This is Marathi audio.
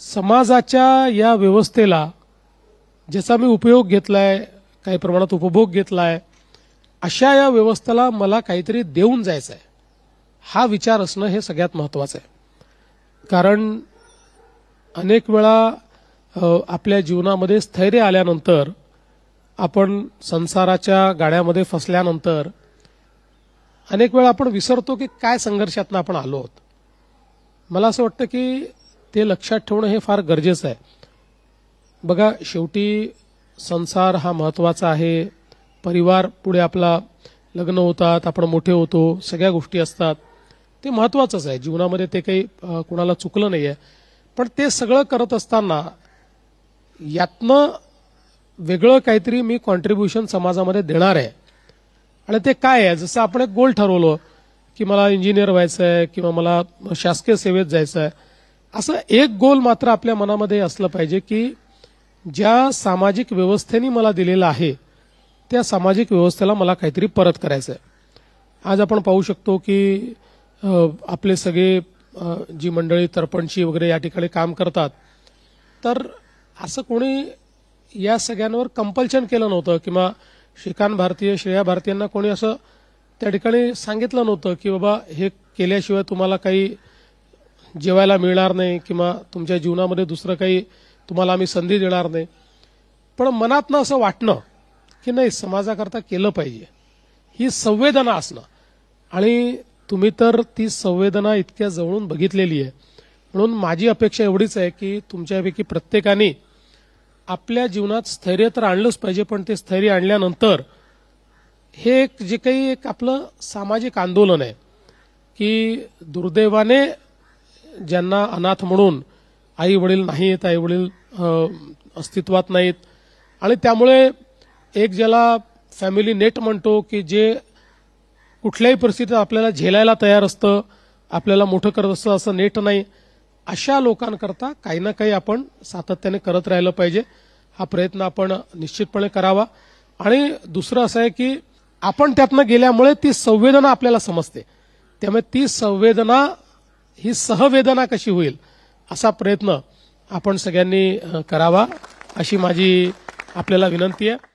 समाजाच्या या व्यवस्थेला ज्याचा मी उपयोग घेतलाय काही प्रमाणात उपभोग घेतलाय अशा या व्यवस्थेला मला काहीतरी देऊन जायचं आहे हा विचार असणं हे सगळ्यात महत्वाचं आहे. कारण अनेक वेळा आपल्या जीवनामध्ये स्थैर्य आल्यानंतर आपण संसाराच्या गाड्यामध्ये फसल्यानंतर अनेक वेळा आपण विसरतो की काय संघर्षातनं आपण आलो आहोत. मला असं वाटतं की ते लक्षात ठेवणं हे फार गरजेचं आहे. बघा शेवटी संसार हा महत्त्वाचा आहे. परिवार पुढे आपला लग्न होतात आपण मोठे होतो सगळ्या गोष्टी असतात. ते महत्वाचंच आहे. जीवनामध्ये ते काही कुणाला चुकलं नाही आहे पण ते सगळं करत असताना यातनं वेगळं काहीतरी मी कॉन्ट्रीब्युशन समाजामध्ये देणार आहे. आणि ते काय आहे? जसं आपण एक गोल ठरवलं की मला इंजिनियर व्हायचं आहे किंवा मला शासकीय सेवेत जायचं आहे असं एक गोल मात्र आपल्या मनामध्ये असलं पाहिजे की ज्या सामाजिक व्यवस्थेने मला दिलेलं आहे त्या सामाजिक व्यवस्थेला मला काहीतरी परत करायचं आहे आज आपण पाहू शकतो की आपले सगळे जी मंडळी तरपणची वगैरे या ठिकाणी काम करतात. तर असं कोणी या सगळ्यांवर कंपल्शन केलं नव्हतं किंवा श्रीकांत भारतीय श्रेया भारतीयांना कोणी असं त्या ठिकाणी सांगितलं नव्हतं की बाबा हे केल्याशिवाय तुम्हाला काही जेवायला मिळणार नाही किंवा तुमच्या जीवनामध्ये दुसरं काही तुम्हाला आम्ही संधी देणार नाही. पण मनातनं असं वाटणं की नाही समाजाकरता केलं पाहिजे. ही संवेदना असणं. आणि तुम्ही तर ती संवेदना इतक्या जवळून बघितलेली आहे. म्हणून माझी अपेक्षा एवढीच आहे की तुमच्यापैकी प्रत्येकाने आपल्या जीवनात स्थैर्य तर आणलंच पाहिजे पण ते स्थैर्य आणल्यानंतर हे एक जे काही एक आपलं सामाजिक आंदोलन आहे की दुर्दैवाने ज्यांना अनाथ म्हणून आई वडील नाहीत आई वडील अस्तित्वात नाहीत. आणि त्यामुळे एक ज्याला फॅमिली नेट म्हणतो की जे कुठल्याही परिस्थितीत आपल्याला झेलायला तयार असतं आपल्याला मोठं करत असतं असं नेट नाही. अशा लोकांकरता काही ना काही आपण सातत्याने करत राहिलं पाहिजे. हा प्रयत्न आपण निश्चितपणे करावा. आणि दुसरं असं आहे की आपण त्यातनं गेल्यामुळे ती संवेदना आपल्याला समजते. त्यामुळे ती संवेदना ही सहवेदना कशी होईल असा प्रयत्न आपण सगळ्यांनी करावा अशी माझी आपल्याला विनंती आहे.